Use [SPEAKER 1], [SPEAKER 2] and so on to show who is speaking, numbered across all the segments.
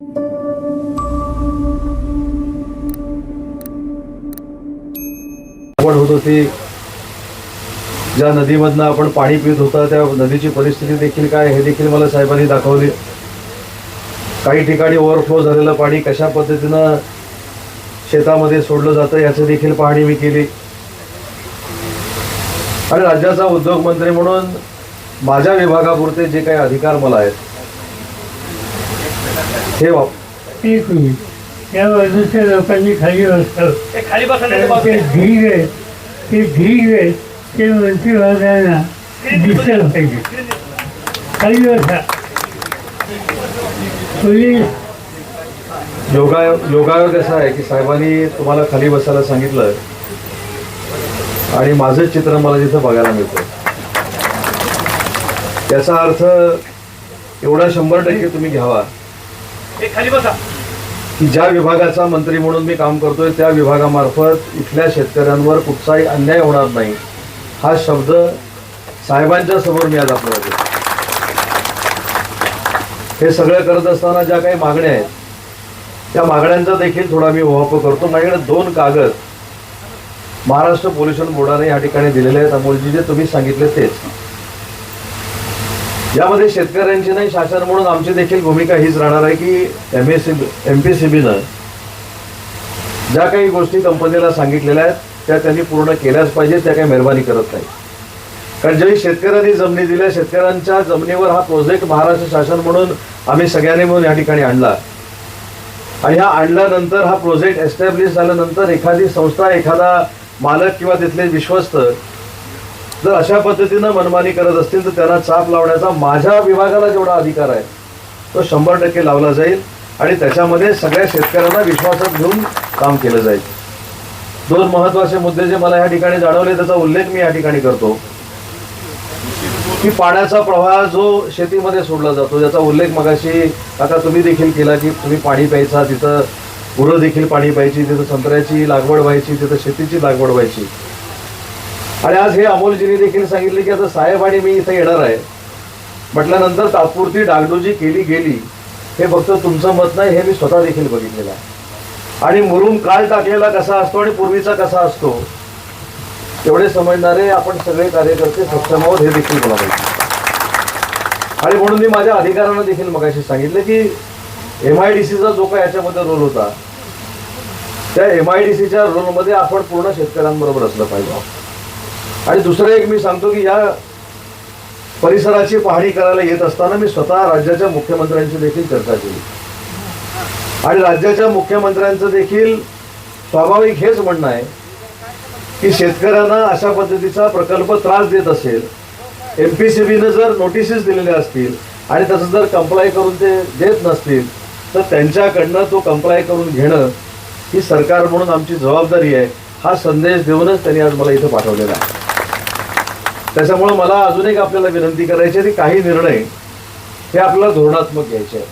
[SPEAKER 1] आपण होत होती ज्या नदीमधनं आपण पाणी पित होता त्या नदीची परिस्थिती देखील काय हे देखील मला साहेबांनी दाखवली. काही ठिकाणी ओव्हरफ्लो झालेलं पाणी कशा पद्धतीनं शेतामध्ये सोडलं जातं याची देखील पाहणी मी केली. आणि राज्याचा उद्योग मंत्री म्हणून माझ्या विभागापुरते जे काही अधिकार मला आहेत हे
[SPEAKER 2] एक मिनिट या बाजूच्या लोकांनी खाली बसावं
[SPEAKER 3] ते खाली तर
[SPEAKER 2] ते ते मंत्रिमंत्र्यांना दिसलं पाहिजे. खाली बसा पोलीस.
[SPEAKER 1] योगायोग योगायोग असा आहे की साहेबांनी तुम्हाला खाली बसायला सांगितलं आणि माझं चित्र मला तिथं बघायला मिळतं याचा अर्थ एवढा शंभर टक्के तुम्ही घ्यावा.
[SPEAKER 3] खाली बसा.
[SPEAKER 1] की ज्या विभागाचा मंत्री म्हणून मी काम करतोय त्या विभागामार्फत इथल्या शेतकऱ्यांवर कुठचाही अन्याय होणार नाही. हा शब्द साहेबांच्या समोर मी आज आपल्या हे सगळं करत असताना ज्या काही मागण्या आहेत त्या मागण्यांचा देखील थोडा मी ओहाप करतो. माझ्याकडे दोन कागद महाराष्ट्र पोल्युशन बोर्डाने या ठिकाणी दिलेले आहेत. अमोलजी जे तुम्ही सांगितले तेच. यामध्ये शेतकऱ्यांची नाही शासन म्हणून आमची देखील भूमिका हीच राहणार आहे की M S M P C बीनं ज्या काही गोष्टी कंपनीला सांगितलेल्या आहेत त्या त्यांनी पूर्ण केल्याच पाहिजे त्या काही मेहरबानी करत नाही. कारण ज्यावेळी शेतकऱ्यांनी जमिनी दिल्या शेतकऱ्यांच्या जमिनीवर हा प्रोजेक्ट महाराष्ट्र शासन म्हणून आम्ही सगळ्यांनी म्हणून या ठिकाणी आणला. आणि हा आणल्यानंतर हा प्रोजेक्ट एस्टॅब्लिश झाल्यानंतर एखादी संस्था एखादा मालक किंवा तिथले विश्वस्त जर अशा पद्धतीनं मनमानी करत असतील तर त्यांना चाप लावण्याचा माझ्या विभागाला जेवढा अधिकार आहे तो शंभर टक्के लावला जाईल आणि त्याच्यामध्ये सगळ्या शेतकऱ्यांना विश्वासात घेऊन काम केलं जाईल. दोन महत्त्वाचे मुद्दे जे मला या ठिकाणी जाणवले त्याचा उल्लेख मी या ठिकाणी करतो. की पाण्याचा प्रवाह जो शेतीमध्ये सोडला जातो ज्याचा उल्लेख मगाशी आता तुम्ही देखील केला की तुम्ही पाणी प्यायचा तिथं गुरं देखील पाणी प्यायची तिथं संत्र्याची लागवड व्हायची तिथं शेतीची लागवड व्हायची. आणि आज हे अमोलजीने देखील सांगितले की आता साहेब आणि मी इथे येणार आहे. म्हटल्यानंतर तात्पुरती डागडुजी केली गेली हे फक्त तुमचं मत नाही हे मी स्वतः देखील बघितलेलं आहे. आणि मुरुम काल टाकलेला कसा असतो आणि पूर्वीचा कसा असतो तेवढे समजणारे आपण सगळे कार्यकर्ते सक्षम आहोत हे देखील मला पाहिजे आणि म्हणून मी माझ्या अधिकाऱ्यांना देखील मगाशी सांगितलं की एम आय डी सीचा जो काही याच्यामध्ये रोल होता त्या एम आय डी सीच्या रोलमध्ये आपण पूर्ण शेतकऱ्यांबरोबर असलं पाहिजे. आणि दुसरं एक मी सांगतो की या परिसराची पाहणी करायला येत असताना मी स्वतः राज्याच्या मुख्यमंत्र्यांची देखील चर्चा केली. आणि राज्याच्या मुख्यमंत्र्यांचं देखील स्वाभाविक हेच म्हणणं आहे की शेतकऱ्यांना अशा पद्धतीचा प्रकल्प त्रास देत असेल एम पी सी बीनं जर नोटिसेस दिलेल्या असतील आणि तसं जर कंप्लाय करून ते देत नसतील तर त्यांच्याकडनं तो कंप्लाय करून घेणं ही सरकार म्हणून आमची जबाबदारी आहे. हा संदेश देऊनच त्यांनी आज मला इथं पाठवलेला आहे. त्याच्यामुळं मला अजून एक आपल्याला विनंती करायची आहे की काही निर्णय हे आपल्याला धोरणात्मक घ्यायचे आहेत.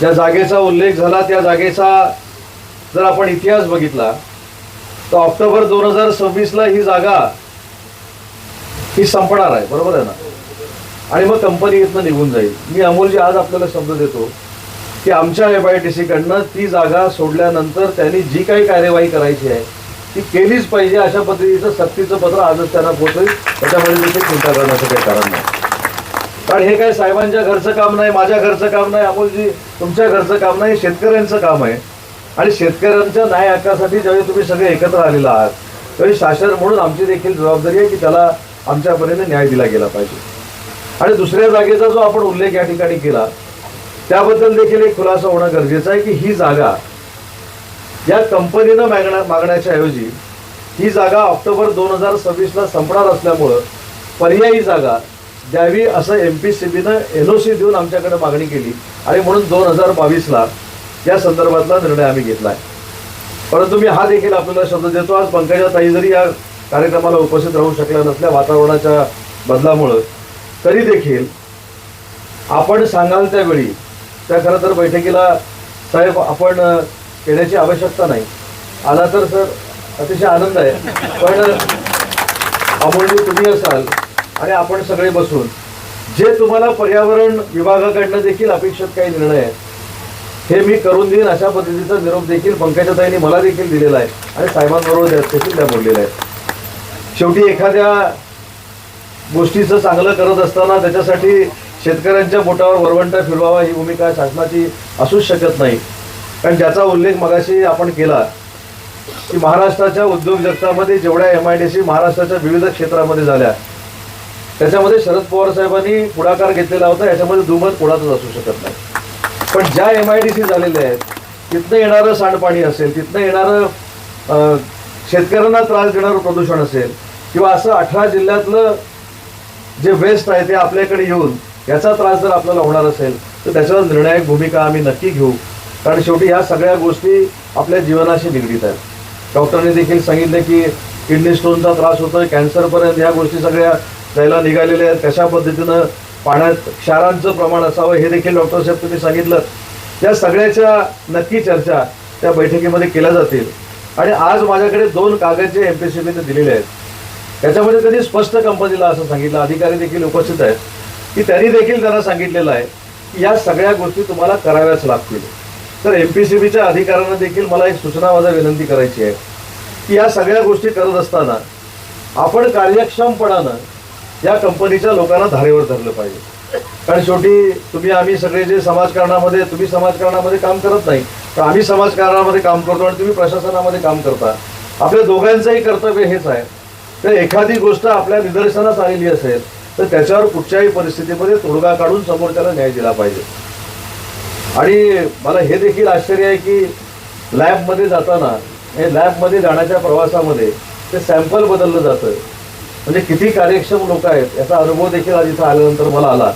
[SPEAKER 1] ज्या जागेचा उल्लेख झाला त्या जागेचा जर आपण इतिहास बघितला तर ऑक्टोबर दोन हजार सव्वीसला ही जागा ही संपणार आहे बरोबर आहे ना? आणि मग कंपनी इथनं निघून जाईल. मी अमोलजी आज आपल्याला शब्द देतो की आमच्या एफ आय टी सीकडनं ती जागा सोडल्यानंतर त्यांनी जी काही कार्यवाही करायची आहे ती केलीच पाहिजे अशा पद्धतीचं सक्तीचं पत्र आजच त्यांना पोहोचेल त्याच्यामध्ये देखील चिंता करण्याचं काही कारण नाही. कारण हे काय साहेबांच्या घरचं काम नाही माझ्या घरचं काम नाही अमोलजी तुमच्या घरचं काम नाही हे शेतकऱ्यांचं काम आहे. आणि शेतकऱ्यांच्या न्याय हक्कासाठी ज्यावेळी तुम्ही सगळे एकत्र आलेला आहात त्यावेळी शासन म्हणून आमची देखील जबाबदारी आहे की त्याला आमच्या परीने न्याय दिला गेला पाहिजे. आणि दुसऱ्या जागेचा जो आपण उल्लेख या ठिकाणी केला त्याबद्दल देखील एक खुलासा होणं गरजेचं आहे की ही जागा या कंपनीनं मागण्या मागण्याच्या ऐवजी ही जागा ऑक्टोबर दोन हजार सव्वीसला संपणार असल्यामुळं पर्यायी जागा द्यावी असं एम पी सी बीनं एन ओ सी देऊन आमच्याकडे मागणी केली आणि म्हणून दोन हजार बावीसला या संदर्भातला निर्णय आम्ही घेतला आहे. परंतु मी हा देखील आपल्याला शब्द देतो आज पंकजा ताई जरी या कार्यक्रमाला उपस्थित राहू शकल्या नसल्या वातावरणाच्या बदलामुळं तरी देखील आपण सांगाल त्यावेळी त्या खरं तर बैठकीला साहेब आपण येण्याची आवश्यकता नाही. आला तर सर अतिशय आनंद आहे. पण अमोलजी तुम्ही असाल आणि आपण सगळे बसून जे तुम्हाला पर्यावरण विभागाकडनं देखील अपेक्षित काही निर्णय आहेत हे मी करून देईन. अशा पद्धतीचा निरोप देखील पंकजाताईंनी मला देखील दिलेला आहे आणि साहेबांबरोबर देखील त्या बोललेल्या आहेत. शेवटी एखाद्या गोष्टीचं चांगलं करत असताना त्याच्यासाठी शेतकऱ्यांच्या बोटावर वरवंटा फिरवावा ही भूमिका शासनाची असूच शकत नाही. कारण ज्याचा उल्लेख मगाशी आपण केला की महाराष्ट्राच्या उद्योग जगतामध्ये जेवढ्या एम आय डी सी महाराष्ट्राच्या विविध क्षेत्रामध्ये झाल्या त्याच्यामध्ये शरद पवार साहेबांनी पुढाकार घेतलेला होता याच्यामध्ये दुमत कोणाचंच असू शकत नाही. पण ज्या एम आय डी सी झालेल्या आहेत तिथनं येणारं सांडपाणी असेल तिथनं येणारं शेतकऱ्यांना त्रास देणारं प्रदूषण असेल किंवा असं अठरा जिल्ह्यातलं जे वेस्ट आहे ते आपल्याकडे येऊन याचा त्रास जर आपल्याला होणार असेल तर त्याच्यावर निर्णायक भूमिका आम्ही नक्की घेऊ. कारण शेवटी या सगळ्या गोष्टी आपल्या जीवनाशी निगडीत आहेत. डॉक्टरने देखील सांगितलं की किडनी स्टोनचा त्रास होतोय कॅन्सरपर्यंत ह्या गोष्टी सगळ्या जायला निघालेल्या आहेत. कशा पद्धतीनं पाण्यात क्षारांचं प्रमाण असावं हे देखील डॉक्टर साहेब तुम्ही सांगितलं. या सगळ्याच्या नक्की चर्चा त्या बैठकीमध्ये केल्या जातील. आणि आज माझ्याकडे दोन कागद जे एम पी सी बीने दिलेले आहेत. त्याच्यामध्ये त्यांनी स्पष्ट कंपनीला असं सांगितलं अधिकारी देखील उपस्थित आहेत की त्यांनी देखील त्यांना सांगितलेलं आहे की या सगळ्या गोष्टी तुम्हाला कराव्याच लागतील. तर एम पी सी बीच्या अधिकाऱ्यांना देखील मला एक सूचना माझा विनंती करायची आहे की या सगळ्या गोष्टी करत असताना आपण कार्यक्षमपणानं या कंपनीच्या लोकांना धारेवर धरलं पाहिजे. कारण शेवटी तुम्ही आम्ही सगळे जे समाजकारणामध्ये तुम्ही समाजकारणामध्ये काम करत नाही तर आम्ही समाजकारणामध्ये काम करतो आणि तुम्ही प्रशासनामध्ये काम करता. आपल्या दोघांचंही कर्तव्य हेच आहे. तर एखादी गोष्ट आपल्या निदर्शनास आलेली असेल तर त्याच्यावर कुठच्याही परिस्थितीमध्ये तोडगा काढून समोरच्याला न्याय दिला पाहिजे. आणि मला हे देखील आश्चर्य आहे की लॅबमध्ये जाताना हे लॅबमध्ये जाण्याच्या प्रवासामध्ये ते सॅम्पल बदललं जातं. म्हणजे किती कार्यक्षम लोक आहेत याचा अनुभव देखील आज इथं आल्यानंतर मला आला.